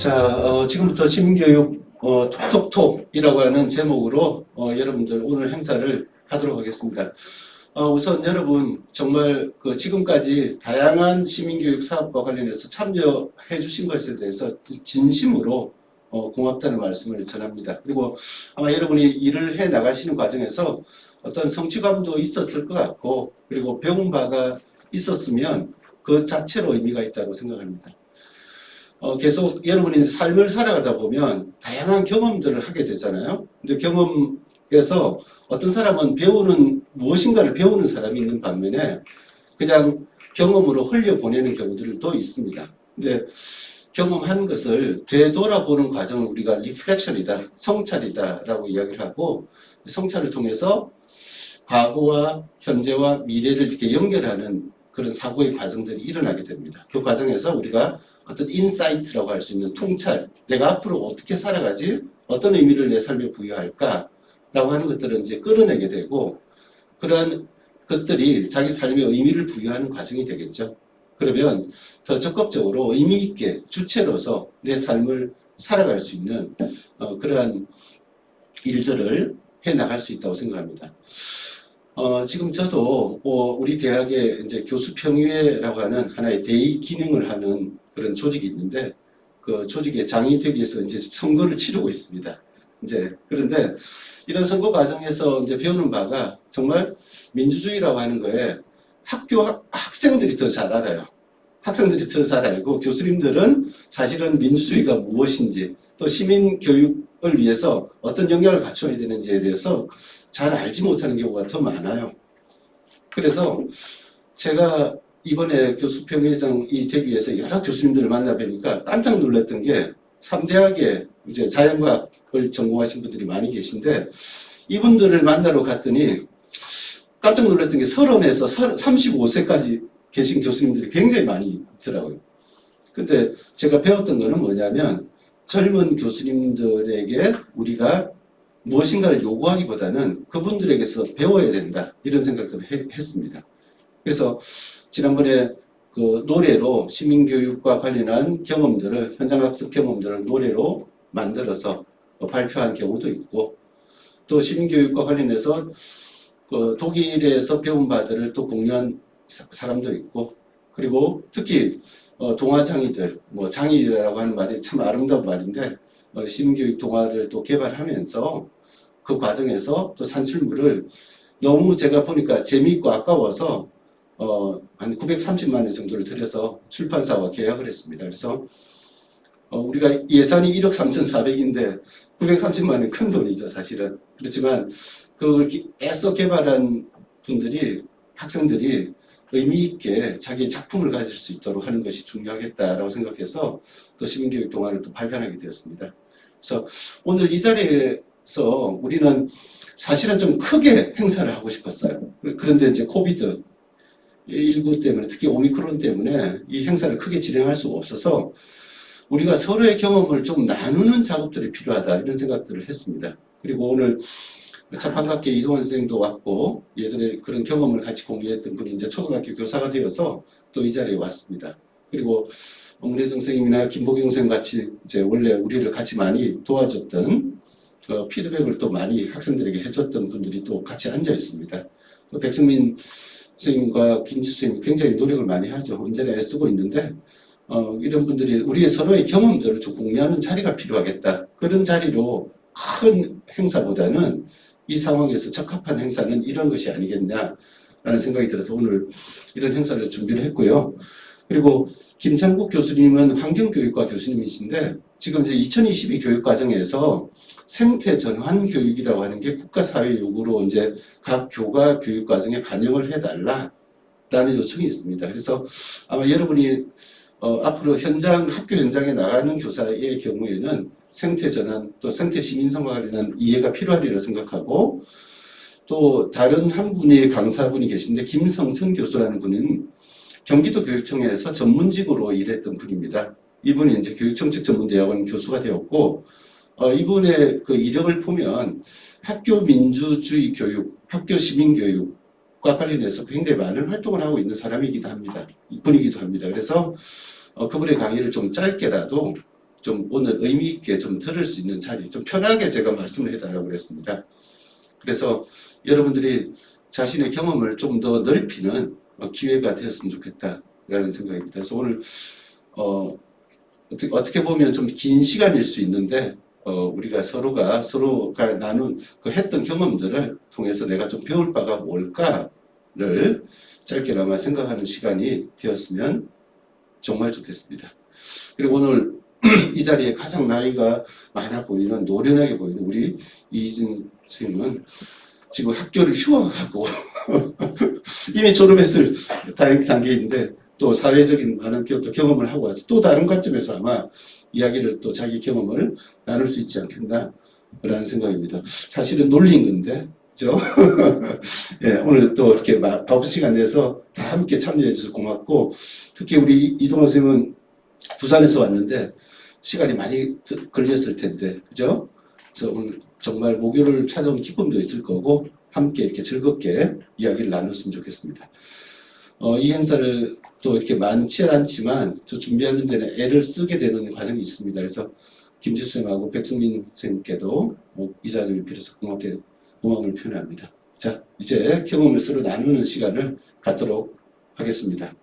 자, 어, 지금부터 시민교육 어, 톡톡톡이라고 하는 제목으로 어, 여러분들 오늘 행사를 하도록 하겠습니다. 어, 우선 여러분 정말 그 지금까지 다양한 시민교육 사업과 관련해서 참여해 주신 것에 대해서 진심으로 어, 고맙다는 말씀을 전합니다. 그리고 아마 여러분이 일을 해 나가시는 과정에서 어떤 성취감도 있었을 것 같고 그리고 배운 바가 있었으면 그 자체로 의미가 있다고 생각합니다. 어, 계속 여러분이 삶을 살아가다 보면 다양한 경험들을 하게 되잖아요. 근데 경험에서 어떤 사람은 배우는 무엇인가를 배우는 사람이 있는 반면에 그냥 경험으로 흘려보내는 경우들도 있습니다. 근데 경험한 것을 되돌아보는 과정을 우리가 리플렉션이다, 성찰이다라고 이야기를 하고 성찰을 통해서 과거와 현재와 미래를 이렇게 연결하는 그런 사고의 과정들이 일어나게 됩니다. 그 과정에서 우리가 어떤 인사이트라고 할 수 있는 통찰, 내가 앞으로 어떻게 살아가지, 어떤 의미를 내 삶에 부여할까라고 하는 것들을 이제 끌어내게 되고 그러한 것들이 자기 삶에 의미를 부여하는 과정이 되겠죠. 그러면 더 적극적으로 의미 있게 주체로서 내 삶을 살아갈 수 있는 어, 그러한 일들을 해 나갈 수 있다고 생각합니다. 어, 지금 저도 어, 우리 대학에 이제 교수평의회라고 하는 하나의 대의 기능을 하는 그런 조직이 있는데 그 조직의 장이 되기 위해서 이제 선거를 치르고 있습니다. 이제 그런데 이런 선거 과정에서 이제 배우는 바가 정말 민주주의라고 하는 거에 학교 학, 학생들이 더 잘 알아요. 학생들이 더 잘 알고 교수님들은 사실은 민주주의가 무엇인지 또 시민 교육을 위해서 어떤 역량을 갖춰야 되는지에 대해서 잘 알지 못하는 경우가 더 많아요. 그래서 제가 이번에 교수평의장이 되기 위해서 여러 교수님들을 만나 뵈니까 깜짝 놀랐던 게 3대학에 이제 자연과학을 전공하신 분들이 많이 계신데 이분들을 만나러 갔더니 깜짝 놀랐던 게 서른에서 35세까지 계신 교수님들이 굉장히 많이 있더라고요. 근데 제가 배웠던 거는 뭐냐면 젊은 교수님들에게 우리가 무엇인가를 요구하기보다는 그분들에게서 배워야 된다 이런 생각들을 해- 했습니다. 그래서 지난번에 그 노래로 시민교육과 관련한 경험들을 현장학습 경험들을 노래로 만들어서 어, 발표한 경우도 있고 또 시민교육과 관련해서 그 독일에서 배운 바들을 또 공유한 사- 사람도 있고 그리고 특히 어, 동화장이들 뭐 장이라고 하는 말이 참 아름다운 말인데 어, 시민교육 동화를 또 개발하면서 그 과정에서 또 산출물을 너무 제가 보니까 재미있고 아까워서 어, 한 930만 원 정도를 들여서 출판사와 계약을 했습니다. 그래서 어, 우리가 예산이 1억 3,400인데 930만 원은 큰 돈이죠, 사실은. 그렇지만 기- 애써 개발한 분들이 학생들이 의미 있게 자기의 작품을 가질 수 있도록 하는 것이 중요하겠다라고 생각해서 또 시민교육 동화를 또 발간하게 되었습니다. 그래서 오늘 이 자리에서 우리는 사실은 좀 크게 행사를 하고 싶었어요. 그런데 이제 코비드 19 때문에 특히 오미크론 때문에 이 행사를 크게 진행할 수가 없어서 우리가 서로의 경험을 좀 나누는 작업들이 필요하다 이런 생각들을 했습니다. 그리고 오늘 참 반갑게 이동환 선생님도 왔고 예전에 그런 경험을 같이 공유했던 분이 이제 초등학교 교사가 되어서 또 이 자리에 왔습니다. 그리고 홍래정 선생님이나 김보경 선생님 같이 이제 원래 우리를 같이 많이 도와줬던 그 피드백을 또 많이 학생들에게 해줬던 분들이 또 같이 앉아 있습니다. 또 백승민 선생님과 김수 선생님이 굉장히 노력을 많이 하죠. 언제나 애쓰고 있는데 어, 이런 분들이 우리의 서로의 경험들을 좀 공유하는 자리가 필요하겠다. 그런 자리로 큰 행사보다는 이 상황에서 적합한 행사는 이런 것이 아니겠냐라는 생각이 들어서 오늘 이런 행사를 준비를 했고요. 그리고 김창국 교수님은 환경교육과 교수님이신데 지금 이제 2022 교육과정에서 생태 전환 교육이라고 하는 게 국가사회 요구로 이제 각 교과 교육과정에 반영을 해달라라는 요청이 있습니다. 그래서 아마 여러분이 어, 앞으로 현장 학교 현장에 나가는 교사의 경우에는 생태 전환 또 생태 시민성과 관련한 이해가 필요하리라 생각하고 또 다른 한 분의 강사분이 계신데 김성천 교수라는 분은 경기도 교육청에서 전문직으로 일했던 분입니다. 이분이 이제 교육정책 전문대학원 교수가 되었고 어, 이분의 그 이력을 보면 학교 민주주의 교육, 학교 시민 교육 과 관련해서 굉장히 많은 활동을 하고 있는 사람이기도 합니다. 분이기도 합니다. 그래서 어, 그분의 강의를 좀 짧게라도 좀 오늘 의미 있게 좀 들을 수 있는 자리, 좀 편하게 제가 말씀을 해달라고 그랬습니다. 그래서 여러분들이 자신의 경험을 좀 더 넓히는 어, 기회가 되었으면 좋겠다라는 생각입니다. 그래서 오늘 어, 어떻게, 어떻게 보면 좀 긴 시간일 수 있는데 어, 우리가 서로가 서로가 나눈 그 했던 경험들을 통해서 내가 좀 배울 바가 뭘까를 짧게나마 생각하는 시간이 되었으면 정말 좋겠습니다. 그리고 오늘 이 자리에 가장 나이가 많아 보이는 노련하게 보이는 우리 이진 선생님은 지금 학교를 휴학하고 이미 졸업했을 단- 단계인데 또 사회적인 많은 경험을 하고 와서 또 다른 관점에서 아마 이야기를 또 자기 경험을 나눌 수 있지 않겠나라는 생각입니다. 사실은 놀린 건데, 그죠? 예, 오늘 또 이렇게 마- 바쁜 시간 내서 다 함께 참여해 주셔서 고맙고, 특히 우리 이동원 선생님은 부산에서 왔는데, 시간이 많이 드- 걸렸을 텐데, 그죠? 그래서 오늘 정말 목요를 찾아온 기쁨도 있을 거고, 함께 이렇게 즐겁게 이야기를 나눴으면 좋겠습니다. 어, 이 행사를 또 이렇게 많지 않지만 또 준비하는 데는 애를 쓰게 되는 과정이 있습니다. 그래서 김지수 선생하고 백승민 선생님께도 뭐 이 자리를 빌어서 고맙게 고마움을 표현합니다. 자, 이제 경험을 서로 나누는 시간을 갖도록 하겠습니다.